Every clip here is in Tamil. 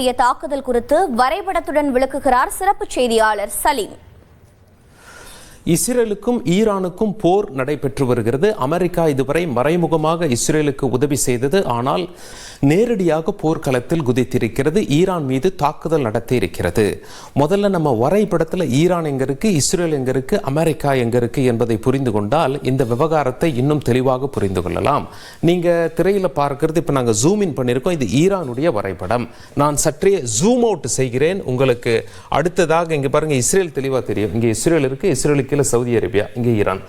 தாக்குதல் குறித்து வரைபடத்துடன் விளக்குகிறார் சிறப்பு செய்தியாளர் சலீம். இஸ்ரேலுக்கும் ஈரானுக்கும் போர் நடைபெற்று வருகிறது. அமெரிக்கா இதுவரை மறைமுகமாக இஸ்ரேலுக்கு உதவி செய்தது. ஆனால் நேரடியாக போர்க்களத்தில் குதித்திருக்கிறது. ஈரான் மீது தாக்குதல் நடத்தி இருக்கிறது முதல்ல நம்ம வரைபடத்தில் ஈரான் எங்க இருக்கு இஸ்ரேல் எங்க இருக்கு அமெரிக்கா எங்க இருக்கு என்பதை புரிந்து கொண்டால் இந்த விவகாரத்தை இன்னும் தெளிவாக புரிந்து கொள்ளலாம். நீங்க திரையில் பார்க்கிறது இப்போ நாங்கள் ஜூம் இன் பண்ணியிருக்கோம் இது ஈரானுடைய வரைபடம். நான் சற்றே ஜூம் அவுட் செய்கிறேன். உங்களுக்கு அடுத்ததாக இங்கே பாருங்க இஸ்ரேல் தெளிவாக தெரியும். இங்கே இஸ்ரேல் இருக்கு இஸ்ரேலுக்கு கீழே சவுதி அரேபியா இங்கே ஈரான்.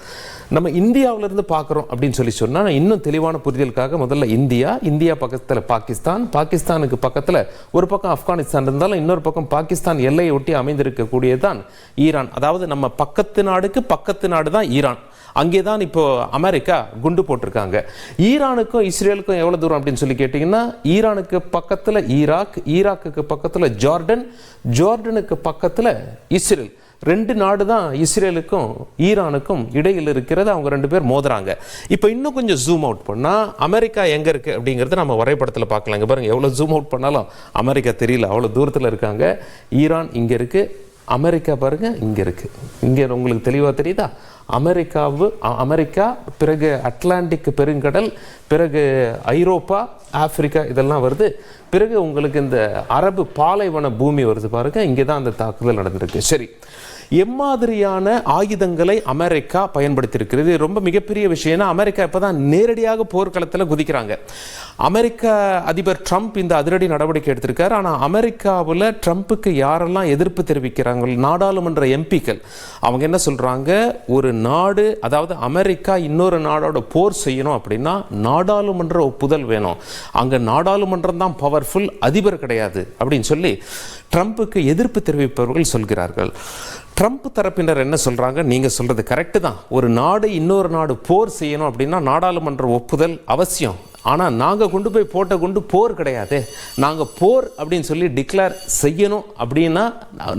நம்ம இந்தியாவுல இருந்து பார்க்குறோம் அப்படின்னு சொல்லி சொன்னால் இன்னும் தெளிவான புரிதலுக்காக முதல்ல இந்தியா இந்தியா பக்கத்தில் பாகிஸ்தான் பாகிஸ்தானுக்கு பக்கத்தில் ஒரு பக்கம் ஆப்கானிஸ்தான் இருந்தாலும் இன்னொரு பக்கம் பாகிஸ்தான் எல்லையை ஒட்டி அமைந்திருக்கக்கூடியதுதான் ஈரான். அதாவது நம்ம பக்கத்து நாடுக்கு பக்கத்து நாடு தான் ஈரான். அங்கே தான் இப்போ அமெரிக்கா குண்டு போட்டிருக்காங்க. ஈரானுக்கும் இஸ்ரேலுக்கும் எவ்வளோ தூரம் அப்படின்னு சொல்லி கேட்டிங்கன்னா ஈரானுக்கு பக்கத்தில் ஈராக் ஈராக்குக்கு பக்கத்தில் ஜார்டன் ஜார்டனுக்கு பக்கத்தில் இஸ்ரேல். ரெண்டு நாடு தான் இஸ்ரேலுக்கும் ஈரானுக்கும் இடையில் இருக்கிறது. அவங்க ரெண்டு பேர் மோதுறாங்க. இப்போ இன்னும் கொஞ்சம் ஜூம் அவுட் பண்ணால் அமெரிக்கா எங்கே இருக்குது அப்படிங்கிறத நம்ம வரைபடத்தில் பார்க்கலாம். இங்கே எவ்வளோ ஜூம் அவுட் பண்ணாலும் அமெரிக்கா தெரியல அவ்வளோ தூரத்தில் இருக்காங்க. ஈரான் இங்கே இருக்குது அமெரிக்கா பாருங்க இங்கே இருக்குது இங்கே உங்களுக்கு தெளிவாக தெரியுதா? அமெரிக்காவு அமெரிக்கா பிறகு அட்லாண்டிக் பெருங்கடல் பிறகு ஐரோப்பா ஆப்பிரிக்கா இதெல்லாம் வருது. பிறகு உங்களுக்கு இந்த அரபு பாலைவன பூமி வருது பாருங்க இங்கே தான் அந்த தாக்குதல் நடந்திருக்கு. சரி. எம்மாதிரியான ஆயுதங்களை அமெரிக்கா பயன்படுத்தியிருக்கிறது. ரொம்ப மிகப்பெரிய விஷயம்னா அமெரிக்கா இப்போ தான் நேரடியாக போர்க்களத்தில் குதிக்கிறாங்க. அமெரிக்க அதிபர் ட்ரம்ப் இந்த அதிரடி நடவடிக்கை எடுத்திருக்காரு. ஆனால் அமெரிக்காவில் ட்ரம்ப்புக்கு யாரெல்லாம் எதிர்ப்பு தெரிவிக்கிறாங்க? நாடாளுமன்ற எம்பிக்கள். அவங்க என்ன சொல்கிறாங்க ஒரு நாடு அதாவது அமெரிக்கா இன்னொரு நாடோட போர் செய்யணும் அப்படின்னா நாடாளுமன்ற ஒப்புதல் வேணும். அங்கே நாடாளுமன்றம் தான் பவர்ஃபுல் அதிபர் கிடையாது அப்படின்னு சொல்லி ட்ரம்ப்புக்கு எதிர்ப்பு தெரிவிப்பவர்கள் சொல்கிறார்கள். ட்ரம்ப் தரப்பினர் என்ன சொல்கிறாங்க நீங்கள் சொல்கிறது கரெக்டு தான். ஒரு நாடு இன்னொரு நாடு போர் செய்யணும் அப்படின்னா நாடாளுமன்ற ஒப்புதல் அவசியம். ஆனால் நாங்கள் கொண்டு போய் போட்ட கொண்டு போர் கிடையாது. நாங்கள் போர் அப்படின்னு சொல்லி டிக்ளேர் செய்யணும் அப்படின்னா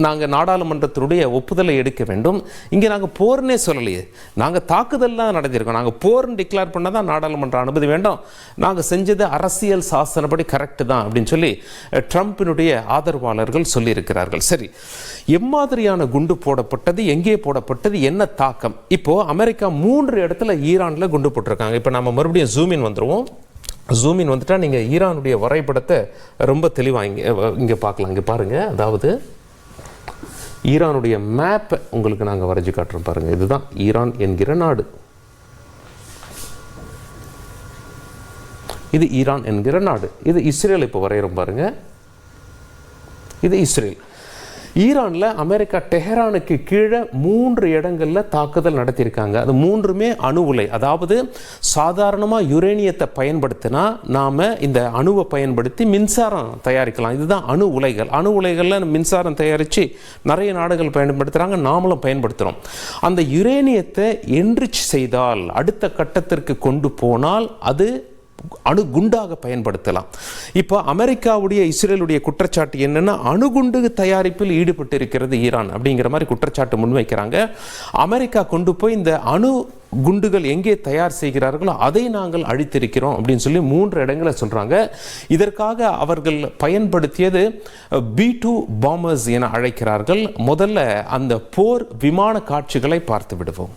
நாங்கள் நாடாளுமன்றத்தினுடைய ஒப்புதலை எடுக்க வேண்டும். இங்கே நாங்கள் போர்னே சொல்லலையே. நாங்கள் தாக்குதல் தான் நடந்திருக்கோம் நாங்கள் போர்னு டிக்ளேர் பண்ணால் தான் நாடாளுமன்ற அனுமதி வேண்டும். நாங்கள் செஞ்சது அரசியல் சாசனப்படி கரெக்டு தான் அப்படின்னு சொல்லி ட்ரம்ப்பினுடைய ஆதரவாளர்கள் சொல்லியிருக்கிறார்கள். சரி எம்மாதிரியான குண்டு போடப்பட்டது எங்கே போடப்பட்டது என்ன தாக்கம்? இப்போது அமெரிக்கா மூன்று இடத்துல ஈரானில் குண்டு போட்டிருக்காங்க. இப்போ நம்ம மறுபடியும் ஜூமின் வந்துடுவோம் ஜூமின் வந்துட்டா நீங்கள் ஈரானுடைய வரைபடத்தை ரொம்ப தெளிவாக இங்கே இங்கே பார்க்கலாம். இங்கே பாருங்கள் அதாவது ஈரானுடைய மேப்பை உங்களுக்கு நாங்கள் வரைஞ்சு காட்டுறோம் பாருங்கள் இதுதான் ஈரான் என்கிற நாடு. இது ஈரான் என்கிற நாடு. இது இஸ்ரேல் இப்போ வரைகிறோம் பாருங்கள் இது இஸ்ரேல். ஈரானில் அமெரிக்கா டெஹரானுக்கு கீழே மூன்று இடங்களில் தாக்குதல் நடத்தியிருக்காங்க. அது மூன்றுமே அணு உலை. அதாவது சாதாரணமாக யுரேனியத்தை பயன்படுத்தினா நாம் இந்த அணுவை பயன்படுத்தி மின்சாரம் தயாரிக்கலாம். இதுதான் அணு உலைகள். அணு உலைகளில் மின்சாரம் தயாரித்து நிறைய நாடுகள் பயன்படுத்துகிறாங்க நாமளும் பயன்படுத்துகிறோம் அந்த யுரேனியத்தை என்ரிச் செய்தால் அடுத்த கட்டத்திற்கு கொண்டு போனால் அது அணு குண்டாக பயன்படுத்தலாம். இப்போ அமெரிக்காவுடைய இஸ்ரேலுடைய குற்றச்சாட்டு என்னென்னா அணுகுண்டு தயாரிப்பில் ஈடுபட்டு இருக்கிறது ஈரான் அப்படிங்கிற மாதிரி குற்றச்சாட்டு முன்வைக்கிறாங்க. அமெரிக்கா கொண்டு போய் இந்த அணு குண்டுகள் எங்கே தயார் செய்கிறார்களோ அதை நாங்கள் அழித்திருக்கிறோம் அப்படின்னு சொல்லி மூன்று இடங்களை சொல்கிறாங்க இதற்காக அவர்கள் பயன்படுத்தியது பி டூ பாம்பர்ஸ் என அழைக்கிறார்கள். முதல்ல அந்த போர் விமான காட்சிகளை பார்த்து விடுவோம்.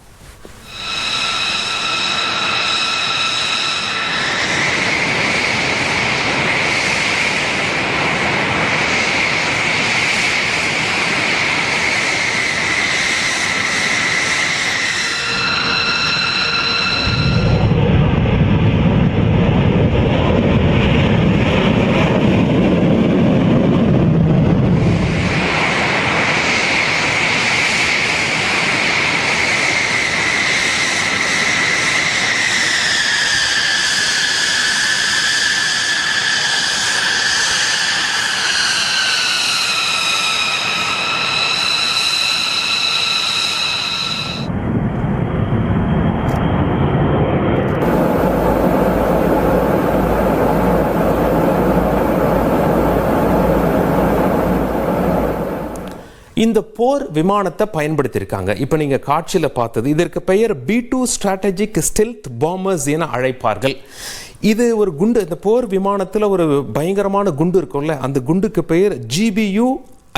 இந்த போர் விமானத்தை பயன்படுத்தியிருக்காங்க. இப்போ நீங்கள் காட்சியில் பார்த்தது இதற்கு பெயர் B two strategic stealth bombers என அழைப்பார்கள். இது ஒரு குண்டு இந்த போர் விமானத்தில் ஒரு பயங்கரமான குண்டு இருக்கும்ல அந்த குண்டுக்கு பெயர் ஜிபியு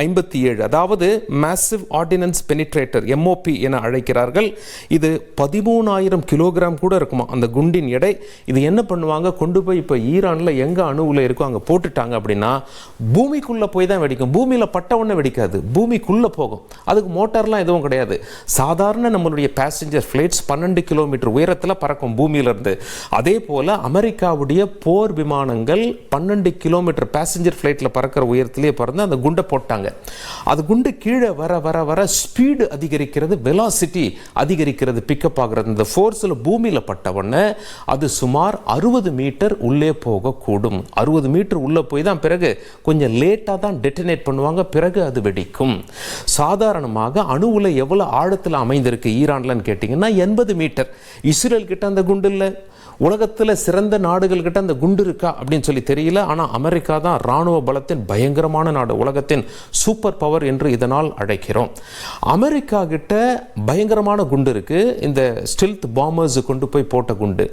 ஐம்பத்தி ஏழு. அதாவது மேசிவ் ஆர்டினன்ஸ் பெனிட்ரேட்டர் எம்ஓபி என அழைக்கிறார்கள். இது பதிமூணாயிரம் கிலோகிராம் கூட இருக்குமா? அந்த குண்டின் எடை. இது என்ன பண்ணுவாங்க? கொண்டு போய் இப்போ ஈரானில் எங்கே அணுவில் இருக்கோ அங்கே போட்டுட்டாங்க அப்படின்னா பூமிக்குள்ளே போய் தான் வெடிக்கும். பூமியில் பட்ட உடனே வெடிக்காது. பூமிக்குள்ளே போகும். அதுக்கு மோட்டார்லாம் எதுவும் கிடையாது. சாதாரண நம்மளுடைய பேசஞ்சர் ஃப்ளைட்ஸ் பன்னெண்டு கிலோமீட்டர் உயரத்தில் பறக்கும் பூமியிலிருந்து. அதே போல் அமெரிக்காவுடைய போர் விமானங்கள் பன்னெண்டு கிலோமீட்டர் பேசஞ்சர் ஃப்ளைட்டில் பறக்கிற உயரத்திலே பறந்து அந்த குண்டை போட்டாங்க. அது குண்டு கீழே வர வர வர ஸ்பீடு அதிகரிக்கிறது வெலாசிட்டி அதிகரிக்கிறது பிக்கப் ஆகிறது. இந்த ஃபோர்ஸில் பூமியில் பட்டவொடனே அது சுமார் அறுபது மீட்டர் உள்ளே போகக்கூடும். அறுபது மீட்டர் உள்ளே போய் தான் பிறகு கொஞ்சம் லேட்டாக தான் டெட்டினேட் பண்ணுவாங்க பிறகு அது வெடிக்கும். சாதாரணமாக அணுவில் எவ்வளோ ஆழத்தில் அமைந்திருக்கு ஈரான்லன்னு கேட்டிங்கன்னா எண்பது மீட்டர் இஸ்ரேல் கிட்ட அந்த குண்டு இல்லை. உலகத்தில் சிறந்த நாடுகள் கிட்ட அந்த குண்டு இருக்கா அப்படின்னு சொல்லி தெரியல. ஆனால் அமெரிக்கா தான் ராணுவ பலத்தின் பயங்கரமான நாடு உலகத்தின் சூப்பர் பவர் என்று இதனால் அழைக்கிறோம். அமெரிக்கா கிட்ட பயங்கரமான குண்டு இருக்குது இந்த ஸ்டில்த் பாம்பர்ஸ் கொண்டு போய் போட்ட குண்டு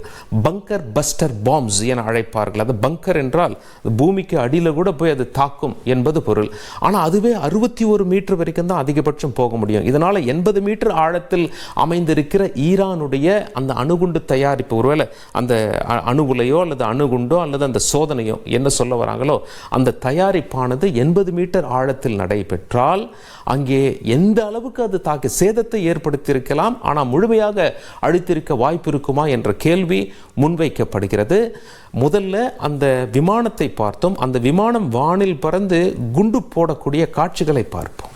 பங்கர் பஸ்டர் பாம்ஸ் என அழைப்பார்கள். அது பங்கர் என்றால் பூமிக்கு அடியில் கூட போய் அது தாக்கும் என்பது பொருள். ஆனால் அதுவே அறுபத்தி ஒரு மீட்டர் வரைக்கும் தான் அதிகபட்சம் போக முடியும். இதனால் எண்பது மீட்டர் ஆழத்தில் அமைந்திருக்கிற ஈரானுடைய அந்த அணுகுண்டு தயாரிப்பு ஒருவேளை அந்த அ- அணு உலையோ அல்லது அணுகுண்டோ அல்லது அந்த சோதனையோ என்ன சொல்ல வராங்களோ அந்த தயாரிப்பானது எண்பது மீட்டர் ஆழத்தில் நடைபெற்றால் அங்கே எந்த அளவுக்கு அது தாக்கி சேதத்தை ஏற்படுத்தியிருக்கலாம் ஆனால் முழுமையாக அழித்திருக்க வாய்ப்பு இருக்குமா என்ற கேள்வி முன்வைக்கப்படுகிறது. முதல்ல அந்த விமானத்தை பார்த்தோம். அந்த விமானம் வானில் பறந்து குண்டு போடக்கூடிய காட்சிகளை பார்ப்போம்.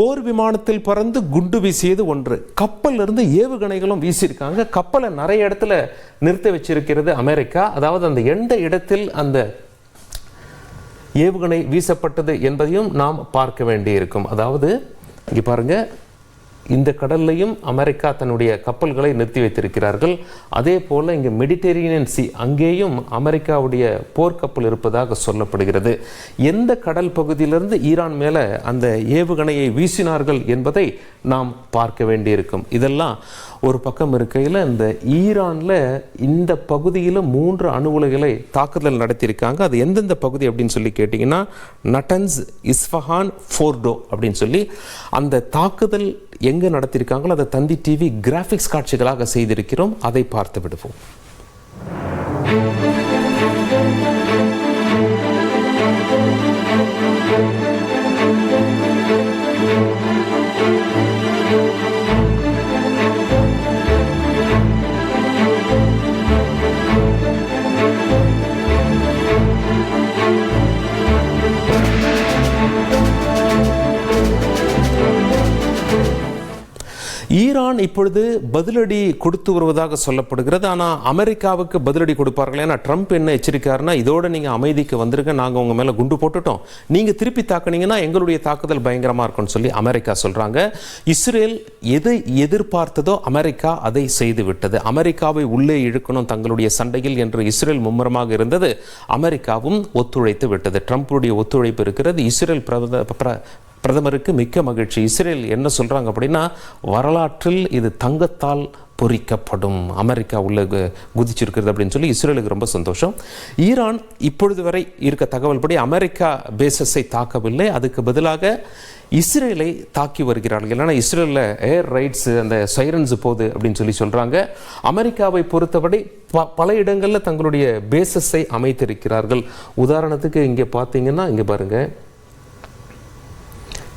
போர் விமானத்தில் பறந்து குண்டு வீசியது ஒன்று. கப்பல்ல இருந்து ஏவுகணைகளும் வீசியிருக்காங்க. கப்பலை நிறைய இடத்துல நிறுத்த வச்சிருக்கிறது அமெரிக்கா. அதாவது அந்த எந்த இடத்தில் அந்த ஏவுகணை வீசப்பட்டது என்பதையும் நாம் பார்க்க வேண்டியிருக்கும். அதாவது இங்கே பாருங்கள் இந்த கடல்லையும் அமெரிக்கா தன்னுடைய கப்பல்களை நிறுத்தி வைத்திருக்கிறார்கள். அதே போல் இங்கே மெடிட்டேரியன் சி அங்கேயும் அமெரிக்காவுடைய போர்க்கப்பல் இருப்பதாக சொல்லப்படுகிறது. எந்த கடல் பகுதியிலிருந்து ஈரான் மேலே அந்த ஏவுகணையை வீசினார்கள் என்பதை நாம் பார்க்க வேண்டியிருக்கும். இதெல்லாம் ஒரு பக்கம் இருக்கையில் இந்த ஈரானில் இந்த பகுதியில் மூன்று அணு உலைகளை தாக்குதல் நடத்தியிருக்காங்க. அது எந்தெந்த பகுதி அப்படின்னு சொல்லி கேட்டிங்கன்னா நட்டன்ஸ் இஸ்ஃபஹான் ஃபோர்டோ அப்படின்னு சொல்லி அந்த தாக்குதல் எங்கே நடத்தியிருக்காங்களோ அதை தந்தி டிவி கிராஃபிக்ஸ் காட்சிகளாக செய்திருக்கிறோம். அதை பார்த்து விடுவோம். ஈரான் இப்பொழுது பதிலடி கொடுத்து வருவதாக சொல்லப்படுகிறது. ஆனால் அமெரிக்காவுக்கு பதிலடி கொடுப்பார்கள் ஏன்னா ட்ரம்ப் என்ன எச்சரிக்காருன்னா இதோட நீங்கள் அமைதிக்கு வந்துருங்க நாங்கள் உங்கள் மேலே குண்டு போட்டுட்டோம். நீங்கள் திருப்பி தாக்குனீங்கன்னா எங்களுடைய தாக்குதல் பயங்கரமாக இருக்கும்னு சொல்லி அமெரிக்கா சொல்கிறாங்க இஸ்ரேல் எதை எதிர்பார்த்ததோ அமெரிக்கா அதை செய்து விட்டது. அமெரிக்காவை உள்ளே இழுக்கணும் தங்களுடைய சண்டையில் என்று இஸ்ரேல் மும்முரமாக இருந்தது. அமெரிக்காவும் ஒத்துழைத்து விட்டது. ட்ரம்ப்புடைய ஒத்துழைப்பு இருக்கிறது. இஸ்ரேல் பிரத பிர- பிரதமருக்கு மிக்க மகிழ்ச்சி. இஸ்ரேல் என்ன சொல்கிறாங்க அப்படின்னா வரலாற்றில் இது தங்கத்தால் பொறிக்கப்படும். அமெரிக்கா உள்ள குதிச்சிருக்கிறது அப்படின்னு சொல்லி இஸ்ரேலுக்கு ரொம்ப சந்தோஷம். ஈரான் இப்பொழுது வரை இருக்க தகவல் படி அமெரிக்கா பேசஸை தாக்கவில்லை. அதுக்கு பதிலாக இஸ்ரேலை தாக்கி வருகிறார்கள். ஏன்னா இஸ்ரேலில் ஏர் ரைட்ஸ் அந்த சைரன்ஸ் போகுது அப்படின்னு சொல்லி சொல்கிறாங்க அமெரிக்காவை பொறுத்தபடி ப பல இடங்களில் தங்களுடைய பேசஸை அமைத்திருக்கிறார்கள். உதாரணத்துக்கு இங்கே பார்த்தீங்கன்னா இங்கே பாருங்கள்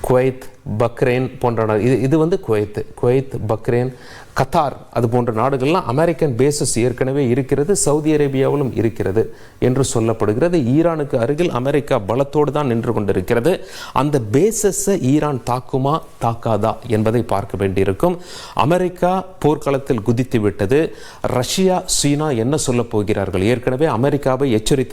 குவைத் பக்ரைன் போன்ற நாடு- இது இது வந்து குவைத்து. குவைத் பக்ரைன் கத்தார் அது போன்ற நாடுகள்லாம் அமெரிக்கன் பேசஸ் ஏற்கனவே இருக்கிறது சவுதி அரேபியாவிலும் இருக்கிறது என்று சொல்லப்படுகிறது. ஈரானுக்கு அருகில் அமெரிக்கா பலத்தோடு தான் நின்று கொண்டிருக்கிறது. அந்த பேசஸை ஈரான் தாக்குமா தாக்காதா என்பதை பார்க்க வேண்டியிருக்கும். அமெரிக்கா போர்க்களத்தில் குதித்து விட்டது ரஷ்யா சீனா என்ன சொல்லப் போகிறார்கள்? ஏற்கனவே அமெரிக்காவை எச்சரித்து